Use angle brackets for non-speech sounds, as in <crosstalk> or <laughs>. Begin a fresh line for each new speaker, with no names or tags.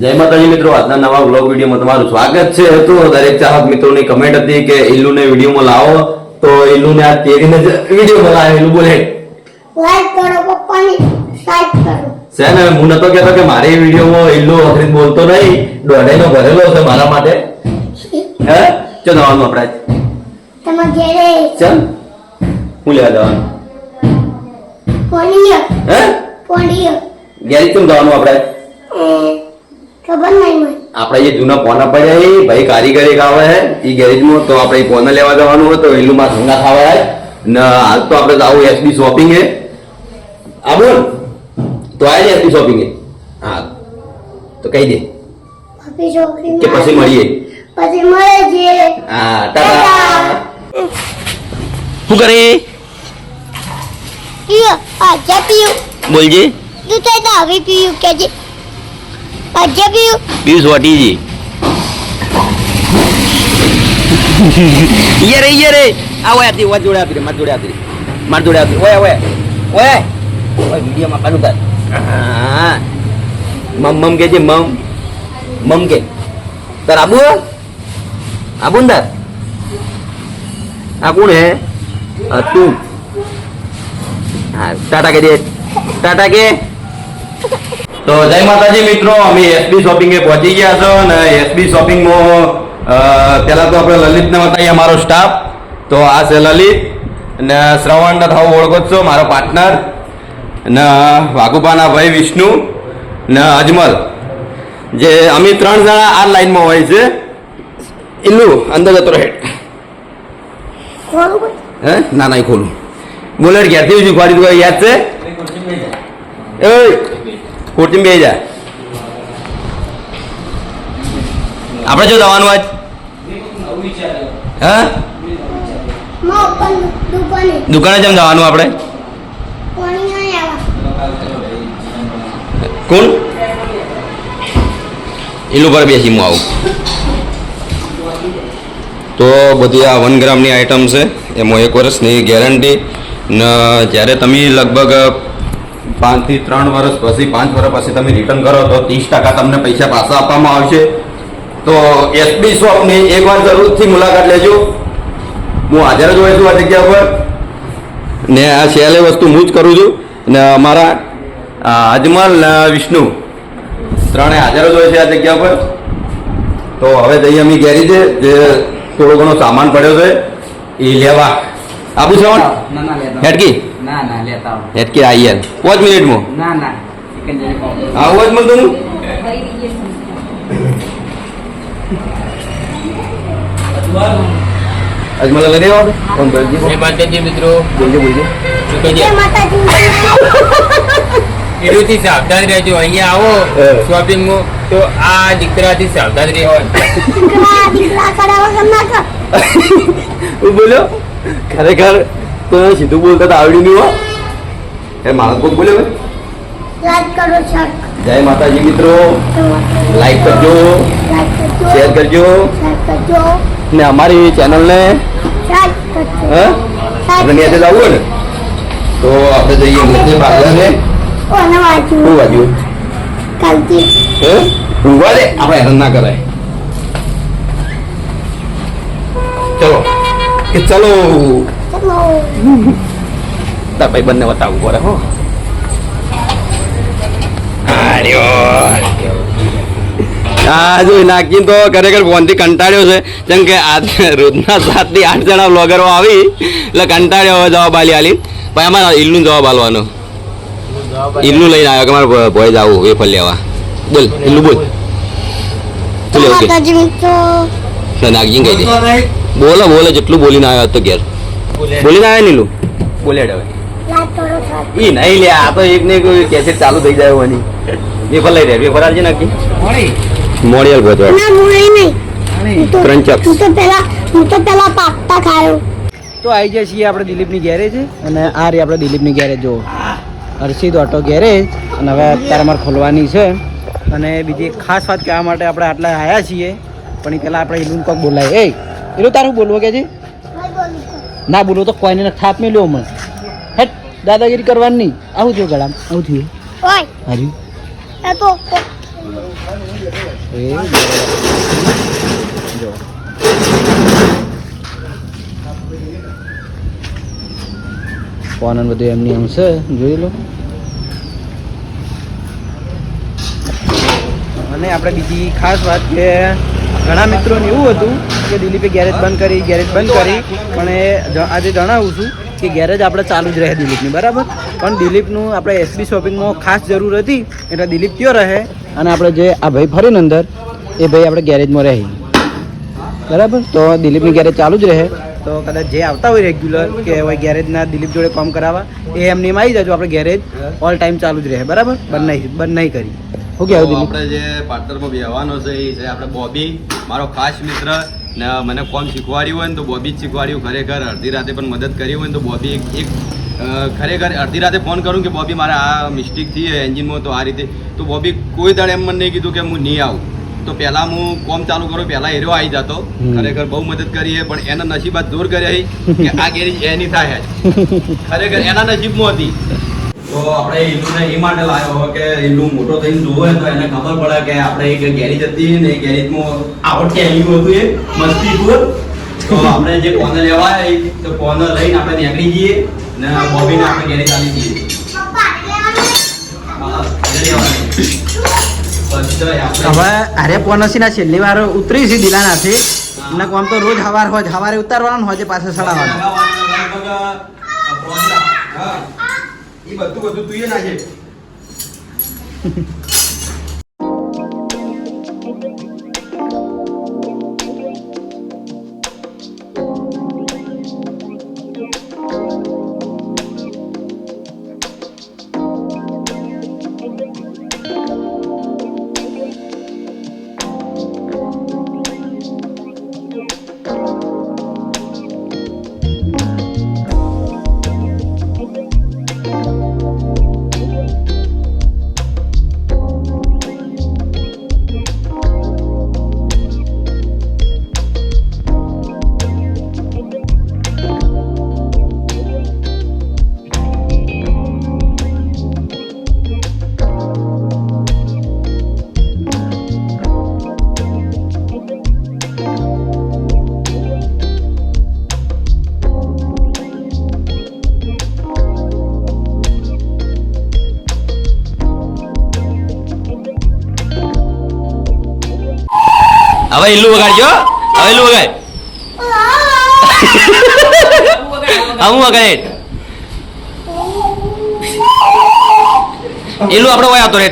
જય માતાજી મિત્રો આજના નવા બ્લોગ વિડીયોમાં તમારું સ્વાગત છે. તો દરેક ચાહક મિત્રોની કમેન્ટ હતી કે ઇલ્લુને વિડીયોમાં લાવો. તો ઇલ્લુને આ તેરીને જ વિડીયોમાં લાવે. ઇલ્લુ બોલે
લાઈક કરો પપ્પાની સાઈડ કરો.
છે ને હું નતો કહેતો કે મારી વિડીયોમાં ઇલ્લુ અખરીત બોલતો નહીં. દોઢાઈનો ભરેલો છે મારા માટે. હે? ચો જવાનું આપણે
તમે ઘેરે
ચલ. હું લેવા જવાનું?
પોણીય
હે?
પોણીય
ગેરેજ કેમ જવાનું આપણે
ખબર નહીં મને
આપણે જે જૂના પોના પડ્યા એ ભાઈ કારીગર એક આવે છે એ ગેરેજમાં તો આપણે એ પોના લેવા જવાનું હોય તો એલુમાં સંગા ખાવા આવે ને હાલ તો આપણે આવું એસબી શોપિંગ હે આ બોલ તો આ જ એસબી શોપિંગ હે હા તો કહી દે
ભાભી છોકરી
કે પછી મળીએ
પછી મળે છે
હા ટાટા શું કરે
પીયો આજે પીયું
બોલજે
તું તો દાવી પીયું કે છે આજે પીયું
પિયુષ વાટીજી યે રે યે રે આ ઓય આપી ઓય જોડે આપી રે માર જોડે આપી રે માર જોડે આપી રે. ઓય ઓય ઓય ઓય વિડિયો માં કાનું કર હા મમ મમ કે છે મમ મમ કે તાર આબુ હે? આબુ ને તાર આ કોણ હે આ તું જય માતાજી મિત્રો અમે એસબી શોપિંગે પહોંચી ગયા છો અને એસબી શોપિંગમાં પહેલાં તો આપણે લલિતને બતાવીએ અમારો સ્ટાફ તો આ છે લલિત અને શ્રવણ થાવ ઓળખો જ છો મારો પાર્ટનર ને વાઘુપાના ભાઈ વિષ્ણુ ને અજમલ. જે અમે ત્રણ જણા આ લાઈનમાં હોય છે. ઇલ્લું અંદર જતો રહે.
ખોરું
હે? ના ના એ ખોલું. બોલે ક્યારથી શીખવાડી દઉં યાદ છે? એ ખોટી બે જાય. આપણે જો જવાનું આજ? હા?
દુકાને
જેમ જવાનું આપણે? કોણ? એલું પર બેસી હું આવું. તો બધી આ વન ગ્રામની આઇટમ છે. એમાં એક વર્ષની ગેરંટી ને, જ્યારે તમે લગભગ પાંચથી ત્રણ વર્ષ પછી પાંચ વર્ષ પછી તમે રિટર્ન કરો તો ત્રીસ ટકા તમને પૈસા પાછા આપવામાં આવશે. તો એસબી શોપની એકવાર જરૂરથી મુલાકાત લેજો. હું હાજર જ હોય છું આ જગ્યા પર ને આ સેલે વસ્તુ હું જ કરું છું. ને અમારા અજમલ વિષ્ણુ ત્રણે હાજર જ હોય છે આ જગ્યા પર તો હવે જઈએ અમે છે જે થોડો ઘણો સામાન પડ્યો છે. એ લેવા. આબુ શ્રવણ?
ના ના ના લેતા આવો.
હેટકી આવી યાર પાંચ મિનિટમાં
ના ના સિકંદરી.
આવું જ મળતું હું અજમલ લઈ રહ્યો ફોન કરજો
જય માતાજી મિત્રો.
બોલજો બોલજો?
જય માતાજી
એડુથી સાવધાન રહેજો. અહીંયા આવો
શોપિંગ
શોપિંગમાં તો આ દીકરાથી સાવધાન
રહેજો કર
ખરેખર તો સીધું બોલતા તો આવડ્યું નહીં હો. એ માણસ કોક બોલ્યો જય માતાજી મિત્રો. લાઈક કરજો. શેર કરજો. ને અમારી ચેનલને આપણે નીચે જવું ને તો આપણે જઈએ નીચે પાર્લરને શું વાગ્યું હે ઊંઘવા દે આપણે હેરાન ના કરાય. ચલો. કે ચલો
ચલો.
તાર ભાઈ બંને બતાવવું પડે હો આ જો નાખીને તો ખરેખર ફોનથી કંટાળ્યો છે જેમ કે આ રોજના સાતથી આઠ જણા બ્લોગરો આવી એટલે કંટાળ્યો હવે જવાબ આલી આલી પણ અમારે ઇલ્લું જવાબ આલવાનો ઇલ્લું લઈને આવ્યો કે મારે ભોય જવું વેફર લેવા બોલ ઇલ્લું બોલ
માતાજી
કહી દે બોલો બોલો જેટલું બોલીને આવ્યો હતો ઘેર બોલીને ના નીલું બોલે હવે. ઈ નહીં લે આ તો એક ને એક કેસેટ ચાલુ થઈ જાય હોવાની વેફર લઈ રહે વેફર આવજે નાખી.
મોડી.
મોડિયલ ભજવા
ના મુળી નહીં. તો-. હું પેલા હું તો પેલા પાકતા ખાયો.
તો આવી જાય છીએ આપણે દિલીપની ગેરેજ અને આ રહી આપણે દિલીપની ગેરેજ જો. હર્ષિદ ઓટો ગેરેજ અને હવે અત્યારે અમારે ખોલવાની છે. અને બીજી એક ખાસ વાત કહેવા માટે આપણે આટલા આવ્યા છીએ. પણ એ પહેલાં આપણે એલું કોક બોલાય. એ એલું તારું બોલવું કે છે? ના બોલો તો કોઈને થાપ મેં લ્યો મને હેટ દાદાગીરી કરવાની નહીં. આવું થયું ગળામ આવું થયું.
ઓય.
હાર્યું
એ તો
એ જો. ફોન બધું એમની એમ છે જોઈ લો. અને આપણે બીજી ખાસ વાત કે ઘણા મિત્રોને એવું હતું કે દિલીપે ગેરેજ બંધ કરી, ગેરેજ બંધ કરી. પણ એ આજે જણાવું છું કે ગેરેજ આપણે ચાલુ જ રહે દિલીપની, બરાબર? પણ દિલીપનું આપણે એસબી શોપિંગમાં ખાસ જરૂર હતી, એટલે દિલીપ ક્યો રહે અને આપણે જે આ ભાઈ ફરીને અંદર, એ ભાઈ આપણે ગેરેજમાં રહી. બરાબર? તો દિલીપની ગેરેજ ચાલુ જ રહે. તો કદાચ જે આવતા હોય રેગ્યુલર કે હવે ગેરેજના દિલીપ જોડે કામ કરાવવા, એ એમની આવી જજો આપણે ગેરેજ ઓલ ટાઈમ ચાલુ જ રહે, બરાબર? બંધ નહીં બંધ નહીં કરી. શું કહેવું
આપણે જે પાર્ટનરમાં બેહવાનો છે એ છે આપણે બોબી મારો ખાસ મિત્ર ને મને કોમ શીખવાડ્યું હોય ને તો બોબી જ શીખવાડ્યું. ખરેખર અડધી રાતે પણ મદદ કરી હોય ને તો બોબી એક એક ખરેખર અડધી રાતે ફોન કરું કે બોબી મારા આ મિસ્ટેક થઈ એન્જિનમાં તો આ રીતે. તો બોબી કોઈ દાડે એમ મને નહીં કીધું કે હું નહીં આવું. તો પહેલા હું કોમ ચાલુ કરું પહેલા હેરો આવી જતો. ખરેખર બહુ મદદ કરી છે પણ એના નસીબાત દૂર કર્યા કે આ ગેરેજ એની થાય <laughs> ખરેખર એના નસીબમાં હતી. તો આપણે ઈલુને એ માટે લાવ્યો કે ઈલુ મોટો થઈને જોવે તો એને ખબર પડે કે આપણે એક ગેરેજ હતી ને ગેરેજમાં આવડતી આવ્યું હતું એ. મસ્તીપુર તો આપણે જે કોને લેવા તો કોને લઈને આપણે નીકળી જઈએ ને બોબીને આપણે ગેરેજ આવી આપણે
હવે અરે પોનસીના છેલ્લી વાર ઉતરી છે દિલાનાથી. ને કોમ તો રોજ હવાર હોય હવારે ઉતારવાનું હોય પાછળ સડાવવાનું.
એ બધું બધું તું એ નાખે <laughs> હવે ઈલ્લું વગાડજો હવે ઈલ્લું વગાડ. હું વગાડ. ઈલ્લું આપણે હોય આવતો રે